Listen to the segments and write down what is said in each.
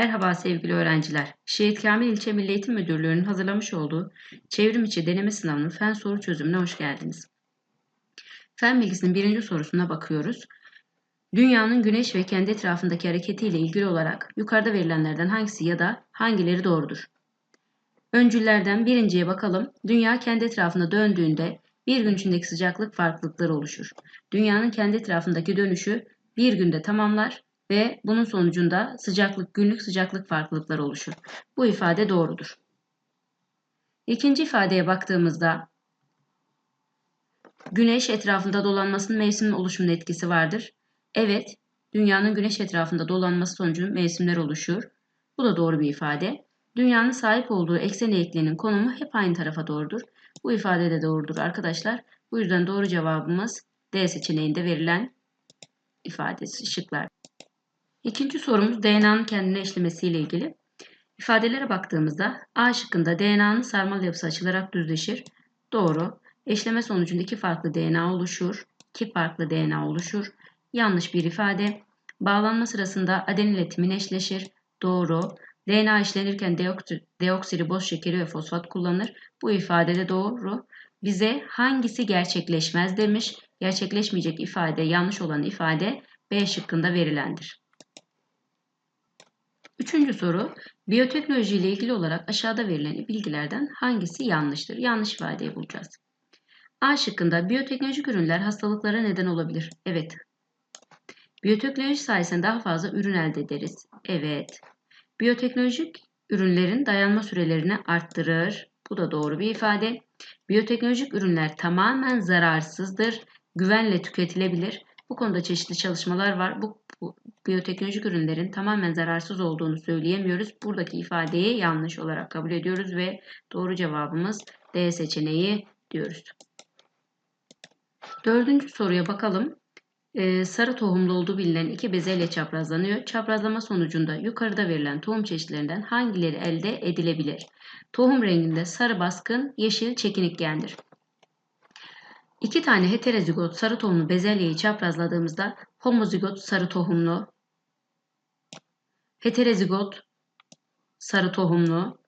Merhaba sevgili öğrenciler. Şehit Kamil İlçe Milli Eğitim Müdürlüğü'nün hazırlamış olduğu çevrim içi deneme sınavının fen soru çözümüne hoş geldiniz. Fen bilgisinin birinci sorusuna bakıyoruz. Dünyanın güneş ve kendi etrafındaki hareketiyle ilgili olarak yukarıda verilenlerden hangisi ya da hangileri doğrudur? Öncüllerden birinciye bakalım. Dünya kendi etrafında döndüğünde bir gün içindeki sıcaklık farklılıkları oluşur. Dünyanın kendi etrafındaki dönüşü bir günde tamamlar ve bunun sonucunda sıcaklık, günlük sıcaklık farklılıkları oluşur. Bu ifade doğrudur. İkinci ifadeye baktığımızda güneş etrafında dolanmasının mevsimin oluşumunda etkisi vardır. Evet, dünyanın güneş etrafında dolanması sonucu mevsimler oluşur. Bu da doğru bir ifade. Dünyanın sahip olduğu eksen eğikliğinin konumu hep aynı tarafa doğrudur. Bu ifade de doğrudur arkadaşlar. Bu yüzden doğru cevabımız D seçeneğinde verilen ifadesi şıklar. İkinci sorumuz DNA'nın kendine eşlemesiyle ilgili. İfadelere baktığımızda A şıkkında DNA'nın sarmal yapısı açılarak düzleşir. Doğru. Eşleme sonucunda iki farklı DNA oluşur. İki farklı DNA oluşur. Yanlış bir ifade. Bağlanma sırasında adenin ile timin eşleşir. Doğru. DNA işlenirken deoksiriboz şekeri ve fosfat kullanılır. Bu ifade de doğru. Bize hangisi gerçekleşmez demiş. Gerçekleşmeyecek ifade, yanlış olan ifade B şıkkında verilendir. Üçüncü soru, biyoteknoloji ile ilgili olarak aşağıda verilen bilgilerden hangisi yanlıştır? Yanlış ifadeyi bulacağız. A şıkkında biyoteknolojik ürünler hastalıklara neden olabilir. Evet. Biyoteknoloji sayesinde daha fazla ürün elde ederiz. Evet. Biyoteknolojik ürünlerin dayanma sürelerini arttırır. Bu da doğru bir ifade. Biyoteknolojik ürünler tamamen zararsızdır. Güvenle tüketilebilir. Bu konuda çeşitli çalışmalar var. Bu, bu biyoteknolojik ürünlerin tamamen zararsız olduğunu söyleyemiyoruz. Buradaki ifadeyi yanlış olarak kabul ediyoruz ve doğru cevabımız D seçeneği diyoruz. Dördüncü soruya bakalım. Ee, sarı tohumlu olduğu bilinen iki bezelye çaprazlanıyor. Çaprazlama sonucunda yukarıda verilen tohum çeşitlerinden hangileri elde edilebilir? Tohum renginde sarı baskın, yeşil çekinikgendir. İki tane heterozigot sarı tohumlu bezelyeyi çaprazladığımızda homozigot sarı tohumlu, heterozigot sarı tohumlu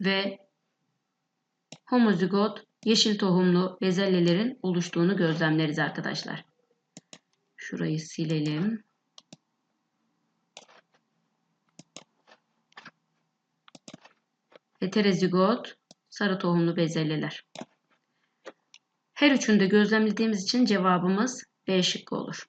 ve homozigot yeşil tohumlu bezelyelerin oluştuğunu gözlemleriz arkadaşlar. Şurayı silelim. Heterozigot sarı tohumlu bezelyeler. Her üçünü de gözlemlediğimiz için cevabımız B şıkkı olur.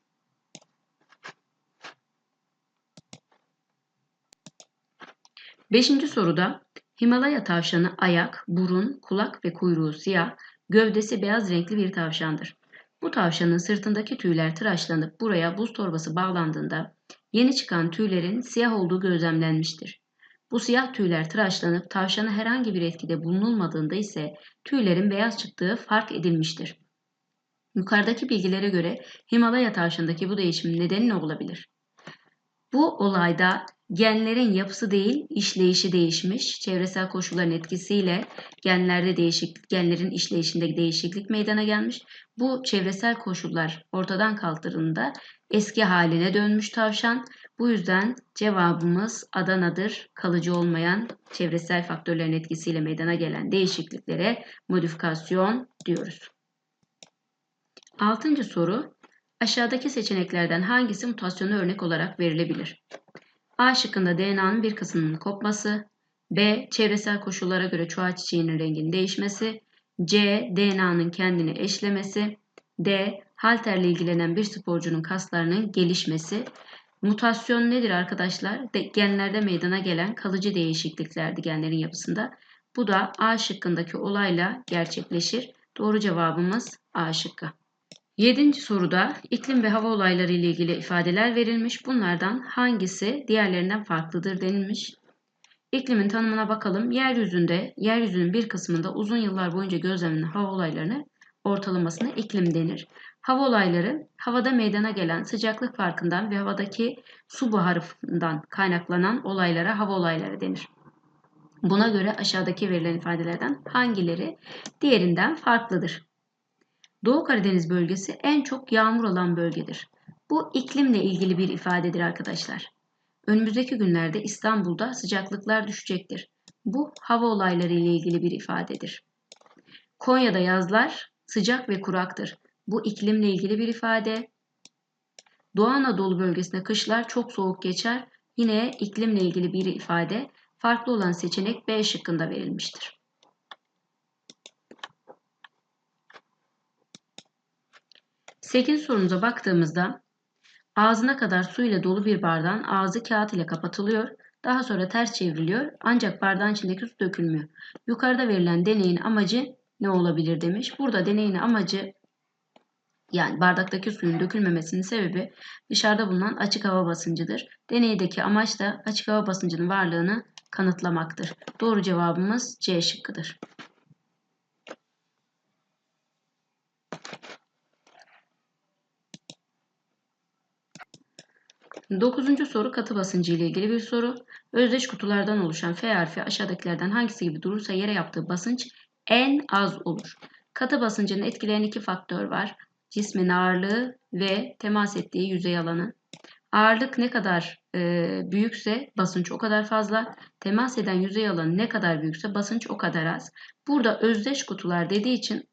Beşinci soruda Himalaya tavşanı ayak, burun, kulak ve kuyruğu siyah, gövdesi beyaz renkli bir tavşandır. Bu tavşanın sırtındaki tüyler tıraşlanıp buraya buz torbası bağlandığında yeni çıkan tüylerin siyah olduğu gözlemlenmiştir. Bu siyah tüyler tıraşlanıp tavşana herhangi bir etkide bulunulmadığında ise tüylerin beyaz çıktığı fark edilmiştir. Yukarıdaki bilgilere göre Himalaya tavşanındaki bu değişimin nedeni ne olabilir? Bu olayda genlerin yapısı değil, işleyişi değişmiş. Çevresel koşulların etkisiyle genlerde değişik, genlerin işleyişinde değişiklik meydana gelmiş. Bu çevresel koşullar ortadan kaldırıldığında eski haline dönmüş tavşan. Bu yüzden cevabımız Adana'dır. Kalıcı olmayan çevresel faktörlerin etkisiyle meydana gelen değişikliklere modifikasyon diyoruz. Altıncı soru. Aşağıdaki seçeneklerden hangisi mutasyona örnek olarak verilebilir? A şıkkında DNA'nın bir kısmının kopması, B. Çevresel koşullara göre çuha çiçeğinin renginin değişmesi, C. DNA'nın kendini eşlemesi, D. Halterle ilgilenen bir sporcunun kaslarının gelişmesi. Mutasyon nedir arkadaşlar? De, genlerde meydana gelen kalıcı değişikliklerdi genlerin yapısında. Bu da A şıkkındaki olayla gerçekleşir. Doğru cevabımız A şıkkı. Yedinci soruda iklim ve hava olayları ile ilgili ifadeler verilmiş. Bunlardan hangisi diğerlerinden farklıdır denilmiş. İklimin tanımına bakalım. Yeryüzünde, yeryüzünün bir kısmında uzun yıllar boyunca gözlemlenen hava olaylarını ortalamasına iklim denir. Hava olayları havada meydana gelen sıcaklık farkından ve havadaki su buharından kaynaklanan olaylara hava olayları denir. Buna göre aşağıdaki verilen ifadelerden hangileri diğerinden farklıdır? Doğu Karadeniz bölgesi en çok yağmur alan bölgedir. Bu iklimle ilgili bir ifadedir arkadaşlar. Önümüzdeki günlerde İstanbul'da sıcaklıklar düşecektir. Bu hava olayları ile ilgili bir ifadedir. Konya'da yazlar sıcak ve kuraktır. Bu iklimle ilgili bir ifade. Doğu Anadolu bölgesinde kışlar çok soğuk geçer. Yine iklimle ilgili bir ifade. Farklı olan seçenek B şıkkında verilmiştir. 8 sorumuza baktığımızda ağzına kadar su ile dolu bir bardağın ağzı kağıt ile kapatılıyor. Daha sonra ters çevriliyor ancak bardağın içindeki su dökülmüyor. Yukarıda verilen deneyin amacı ne olabilir demiş. Burada deneyin amacı yani bardaktaki suyun dökülmemesinin sebebi dışarıda bulunan açık hava basıncıdır. Deneydeki amaç da açık hava basıncının varlığını kanıtlamaktır. Doğru cevabımız C şıkkıdır. Dokuzuncu soru katı basıncı ile ilgili bir soru. Özdeş kutulardan oluşan F harfi aşağıdakilerden hangisi gibi durursa yere yaptığı basınç en az olur. Katı basıncını etkileyen iki faktör var. Cismin ağırlığı ve temas ettiği yüzey alanı. Ağırlık ne kadar e, büyükse basınç o kadar fazla. Temas eden yüzey alanı ne kadar büyükse basınç o kadar az. Burada özdeş kutular dediği için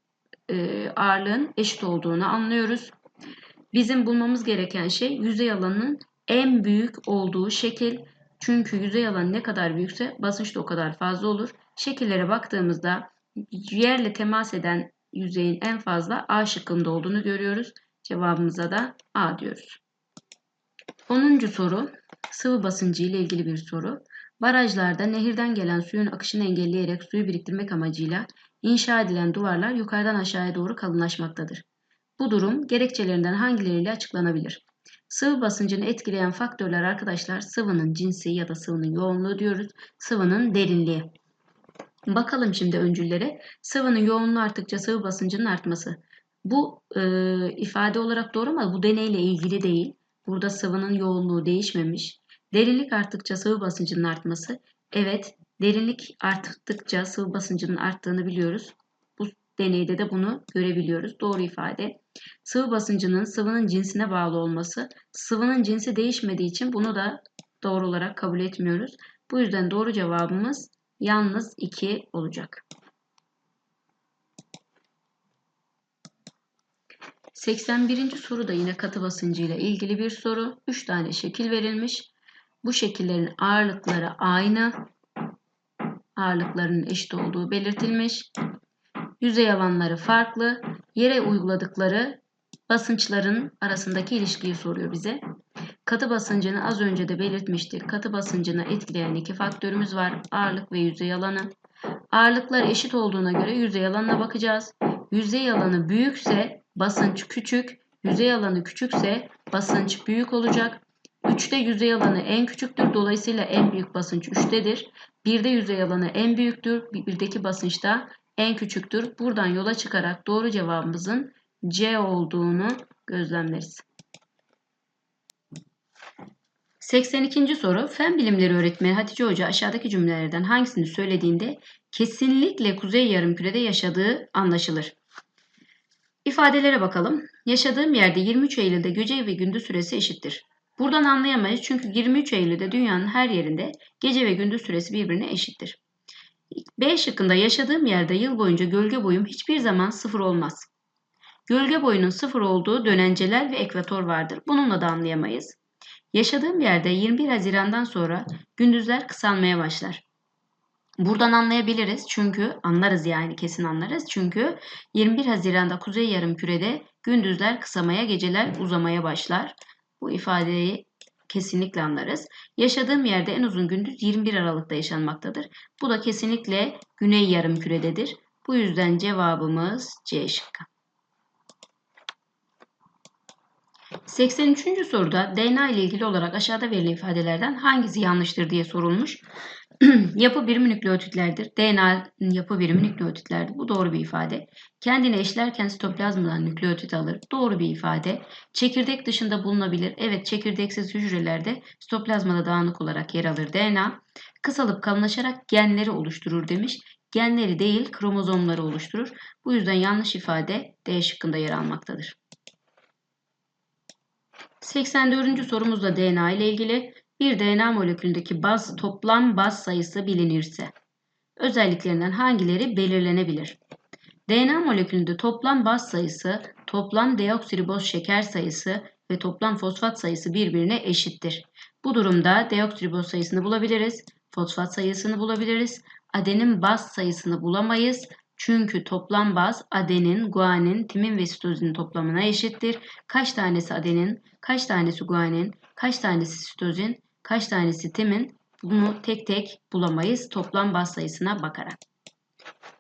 e, ağırlığın eşit olduğunu anlıyoruz. Bizim bulmamız gereken şey yüzey alanının en büyük olduğu şekil. Çünkü yüzey alanı ne kadar büyükse basınç da o kadar fazla olur. Şekillere baktığımızda yerle temas eden yüzeyin en fazla A şıkkında olduğunu görüyoruz. Cevabımıza da A diyoruz. 10. soru sıvı basıncı ile ilgili bir soru. Barajlarda nehirden gelen suyun akışını engelleyerek suyu biriktirmek amacıyla inşa edilen duvarlar yukarıdan aşağıya doğru kalınlaşmaktadır. Bu durum gerekçelerinden hangileriyle açıklanabilir? Sıvı basıncını etkileyen faktörler arkadaşlar sıvının cinsi ya da sıvının yoğunluğu diyoruz. Sıvının derinliği. Bakalım şimdi öncüllere. Sıvının yoğunluğu arttıkça sıvı basıncının artması. Bu e, ifade olarak doğru ama bu deneyle ilgili değil. Burada sıvının yoğunluğu değişmemiş. Derinlik arttıkça sıvı basıncının artması. Evet, derinlik arttıkça sıvı basıncının arttığını biliyoruz. Bu deneyde de bunu görebiliyoruz. Doğru ifade. Sıvı basıncının sıvının cinsine bağlı olması. Sıvının cinsi değişmediği için bunu da doğru olarak kabul etmiyoruz. Bu yüzden doğru cevabımız yalnız 2 olacak. 81. soru da yine katı basıncı ile ilgili bir soru. 3 tane şekil verilmiş. Bu şekillerin ağırlıkları aynı. Ağırlıklarının eşit olduğu belirtilmiş. Yüzey alanları farklı. Yere uyguladıkları basınçların arasındaki ilişkiyi soruyor bize. Katı basıncını az önce de belirtmiştik. Katı basıncını etkileyen iki faktörümüz var. Ağırlık ve yüzey alanı. Ağırlıklar eşit olduğuna göre yüzey alanına bakacağız. Yüzey alanı büyükse basınç küçük, yüzey alanı küçükse basınç büyük olacak. 3'te yüzey alanı en küçüktür. Dolayısıyla en büyük basınç 3'tedir. 1'de yüzey alanı en büyüktür. 1'deki basınç da en küçüktür. Buradan yola çıkarak doğru cevabımızın C olduğunu gözlemleriz. 82. soru Fen bilimleri öğretmeni Hatice Hoca aşağıdaki cümlelerden hangisini söylediğinde kesinlikle Kuzey Yarımküre'de yaşadığı anlaşılır. İfadelere bakalım. Yaşadığım yerde 23 Eylül'de gece ve gündüz süresi eşittir. Buradan anlayamayız çünkü 23 Eylül'de dünyanın her yerinde gece ve gündüz süresi birbirine eşittir. B şıkkında yaşadığım yerde yıl boyunca gölge boyum hiçbir zaman sıfır olmaz. Gölge boyunun sıfır olduğu dönenceler ve ekvator vardır. Bununla da anlayamayız. Yaşadığım yerde 21 Haziran'dan sonra gündüzler kısalmaya başlar. Buradan anlayabiliriz çünkü anlarız yani kesin anlarız. Çünkü 21 Haziran'da Kuzey Yarımküre'de gündüzler kısamaya, geceler uzamaya başlar. Bu ifadeyi kesinlikle anlarız. Yaşadığım yerde en uzun gündüz 21 Aralık'ta yaşanmaktadır. Bu da kesinlikle Güney Yarımküre'dedir. Bu yüzden cevabımız C şıkkı. 83. soruda DNA ile ilgili olarak aşağıda verilen ifadelerden hangisi yanlıştır diye sorulmuş. yapı birimi nükleotitlerdir. DNA'nın yapı birimi nükleotitlerdir. Bu doğru bir ifade. Kendini eşlerken sitoplazmadan nükleotit alır. Doğru bir ifade. Çekirdek dışında bulunabilir. Evet çekirdeksiz hücrelerde sitoplazmada dağınık olarak yer alır DNA. Kısalıp kalınlaşarak genleri oluşturur demiş. Genleri değil kromozomları oluşturur. Bu yüzden yanlış ifade D şıkkında yer almaktadır. 84. sorumuz da DNA ile ilgili. Bir DNA molekülündeki baz toplam baz sayısı bilinirse özelliklerinden hangileri belirlenebilir? DNA molekülünde toplam baz sayısı, toplam deoksiriboz şeker sayısı ve toplam fosfat sayısı birbirine eşittir. Bu durumda deoksiriboz sayısını bulabiliriz, fosfat sayısını bulabiliriz, adenin baz sayısını bulamayız. Çünkü toplam baz adenin, guanin, timin ve sitozinin toplamına eşittir. Kaç tanesi adenin, kaç tanesi guanin, kaç tanesi sitozin, kaç tanesi timin bunu tek tek bulamayız toplam baz sayısına bakarak.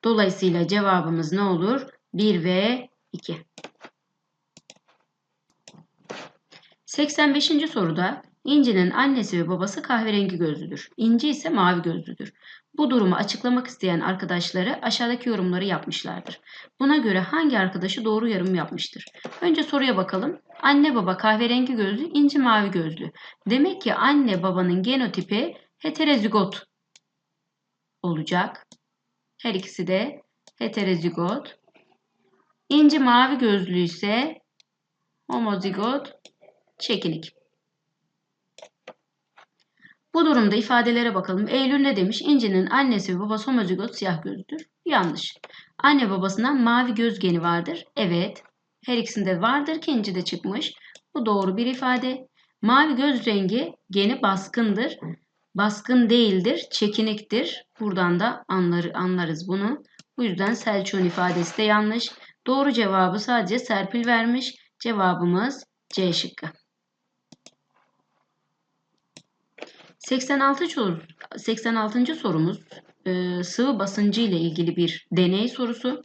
Dolayısıyla cevabımız ne olur? 1 ve 2. 85. soruda İnci'nin annesi ve babası kahverengi gözlüdür. İnci ise mavi gözlüdür. Bu durumu açıklamak isteyen arkadaşları aşağıdaki yorumları yapmışlardır. Buna göre hangi arkadaşı doğru yorum yapmıştır? Önce soruya bakalım. Anne baba kahverengi gözlü, İnci mavi gözlü. Demek ki anne babanın genotipi heterozigot olacak. Her ikisi de heterozigot. İnci mavi gözlü ise homozigot çekinik. Bu durumda ifadelere bakalım. Eylül ne demiş? İnci'nin annesi ve babası homozigot siyah gözlüdür. Yanlış. Anne babasından mavi göz geni vardır. Evet. Her ikisinde vardır ki İnci de çıkmış. Bu doğru bir ifade. Mavi göz rengi geni baskındır. Baskın değildir, çekiniktir. Buradan da anlar, anlarız bunu. Bu yüzden Selçuk'un ifadesi de yanlış. Doğru cevabı sadece Serpil vermiş. Cevabımız C şıkkı. 86. 86. sorumuz e, sıvı basıncı ile ilgili bir deney sorusu.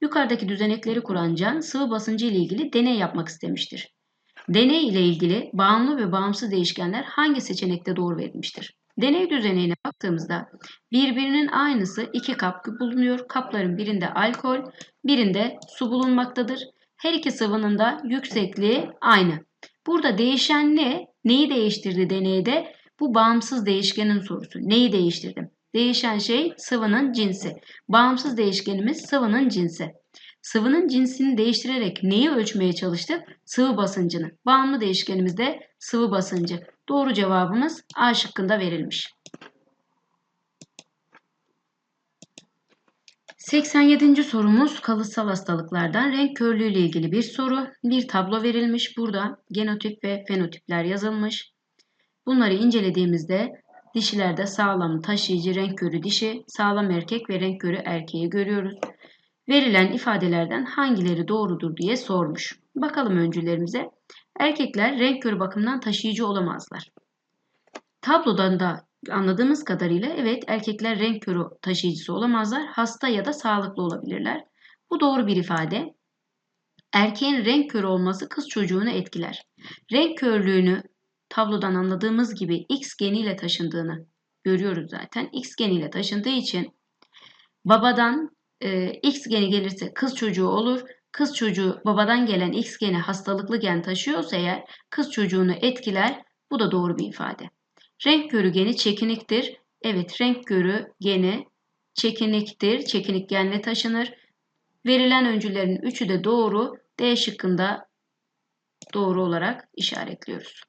Yukarıdaki düzenekleri kuran Can sıvı basıncı ile ilgili deney yapmak istemiştir. Deney ile ilgili bağımlı ve bağımsız değişkenler hangi seçenekte doğru verilmiştir? Deney düzenine baktığımızda birbirinin aynısı iki kap bulunuyor. Kapların birinde alkol, birinde su bulunmaktadır. Her iki sıvının da yüksekliği aynı. Burada değişen ne? Neyi değiştirdi deneyde? Bu bağımsız değişkenin sorusu. Neyi değiştirdim? Değişen şey sıvının cinsi. Bağımsız değişkenimiz sıvının cinsi. Sıvının cinsini değiştirerek neyi ölçmeye çalıştık? Sıvı basıncını. Bağımlı değişkenimiz de sıvı basıncı. Doğru cevabımız A şıkkında verilmiş. 87. sorumuz kalıtsal hastalıklardan renk körlüğü ile ilgili bir soru. Bir tablo verilmiş. Burada genotip ve fenotipler yazılmış. Bunları incelediğimizde dişilerde sağlam taşıyıcı renk körü dişi, sağlam erkek ve renk körü erkeği görüyoruz. Verilen ifadelerden hangileri doğrudur diye sormuş. Bakalım öncülerimize. Erkekler renk körü bakımından taşıyıcı olamazlar. Tablodan da anladığımız kadarıyla evet erkekler renk körü taşıyıcısı olamazlar. Hasta ya da sağlıklı olabilirler. Bu doğru bir ifade. Erkeğin renk körü olması kız çocuğunu etkiler. Renk körlüğünü tablodan anladığımız gibi X geniyle taşındığını görüyoruz zaten. X geniyle taşındığı için babadan e, X geni gelirse kız çocuğu olur. Kız çocuğu babadan gelen X geni hastalıklı gen taşıyorsa eğer kız çocuğunu etkiler. Bu da doğru bir ifade. Renk körü geni çekiniktir. Evet renk körü geni çekiniktir. Çekinik genle taşınır. Verilen öncülerin üçü de doğru. D şıkkında doğru olarak işaretliyoruz.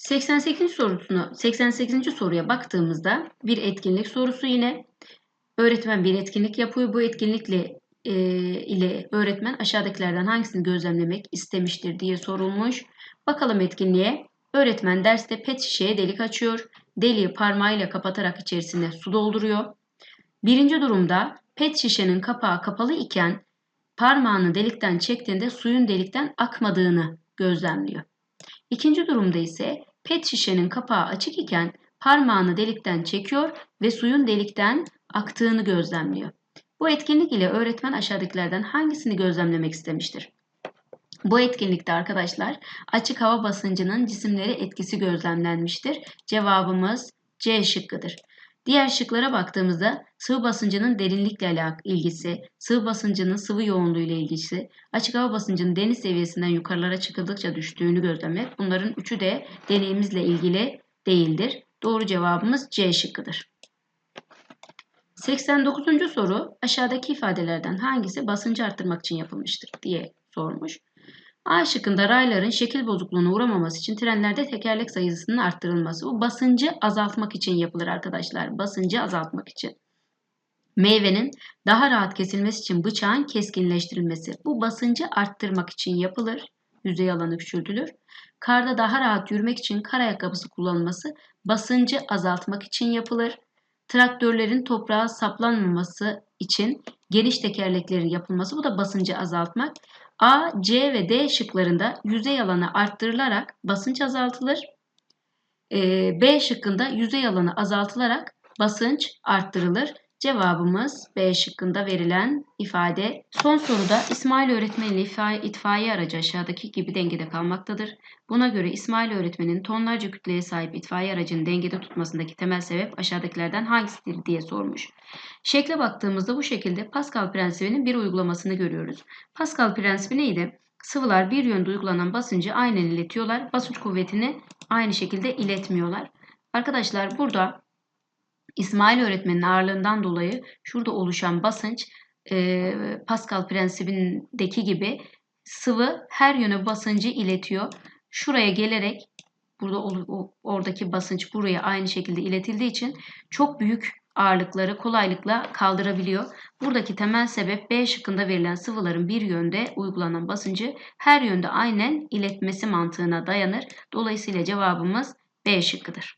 88. sorusunu 88. soruya baktığımızda bir etkinlik sorusu yine öğretmen bir etkinlik yapıyor. Bu etkinlikle e, ile öğretmen aşağıdakilerden hangisini gözlemlemek istemiştir diye sorulmuş. Bakalım etkinliğe. Öğretmen derste pet şişeye delik açıyor. Deliği parmağıyla kapatarak içerisine su dolduruyor. Birinci durumda pet şişenin kapağı kapalı iken parmağını delikten çektiğinde suyun delikten akmadığını gözlemliyor. İkinci durumda ise pet şişenin kapağı açık iken parmağını delikten çekiyor ve suyun delikten aktığını gözlemliyor. Bu etkinlik ile öğretmen aşağıdakilerden hangisini gözlemlemek istemiştir? Bu etkinlikte arkadaşlar açık hava basıncının cisimlere etkisi gözlemlenmiştir. Cevabımız C şıkkıdır. Diğer şıklara baktığımızda sıvı basıncının derinlikle alakalı ilgisi, sıvı basıncının sıvı yoğunluğu ile ilgisi, açık hava basıncının deniz seviyesinden yukarılara çıkıldıkça düştüğünü gözlemek. Bunların üçü de deneyimizle ilgili değildir. Doğru cevabımız C şıkkıdır. 89. soru aşağıdaki ifadelerden hangisi basıncı arttırmak için yapılmıştır diye sormuş. A şıkkında rayların şekil bozukluğuna uğramaması için trenlerde tekerlek sayısının arttırılması. Bu basıncı azaltmak için yapılır arkadaşlar. Basıncı azaltmak için. Meyvenin daha rahat kesilmesi için bıçağın keskinleştirilmesi. Bu basıncı arttırmak için yapılır. Yüzey alanı küçültülür. Karda daha rahat yürümek için kar ayakkabısı kullanılması basıncı azaltmak için yapılır. Traktörlerin toprağa saplanmaması için geniş tekerleklerin yapılması bu da basıncı azaltmak. A, C ve D şıklarında yüzey alanı arttırılarak basınç azaltılır. Ee, B şıkkında yüzey alanı azaltılarak basınç arttırılır. Cevabımız B şıkkında verilen ifade. Son soruda İsmail öğretmen ile itfaiye aracı aşağıdaki gibi dengede kalmaktadır. Buna göre İsmail öğretmenin tonlarca kütleye sahip itfaiye aracını dengede tutmasındaki temel sebep aşağıdakilerden hangisidir diye sormuş. Şekle baktığımızda bu şekilde Pascal prensibinin bir uygulamasını görüyoruz. Pascal prensibi neydi? Sıvılar bir yönde uygulanan basıncı aynen iletiyorlar. Basınç kuvvetini aynı şekilde iletmiyorlar. Arkadaşlar burada İsmail öğretmenin ağırlığından dolayı şurada oluşan basınç e, Pascal prensibindeki gibi sıvı her yöne basıncı iletiyor. Şuraya gelerek burada oradaki basınç buraya aynı şekilde iletildiği için çok büyük ağırlıkları kolaylıkla kaldırabiliyor. Buradaki temel sebep B şıkkında verilen sıvıların bir yönde uygulanan basıncı her yönde aynen iletmesi mantığına dayanır. Dolayısıyla cevabımız B şıkkıdır.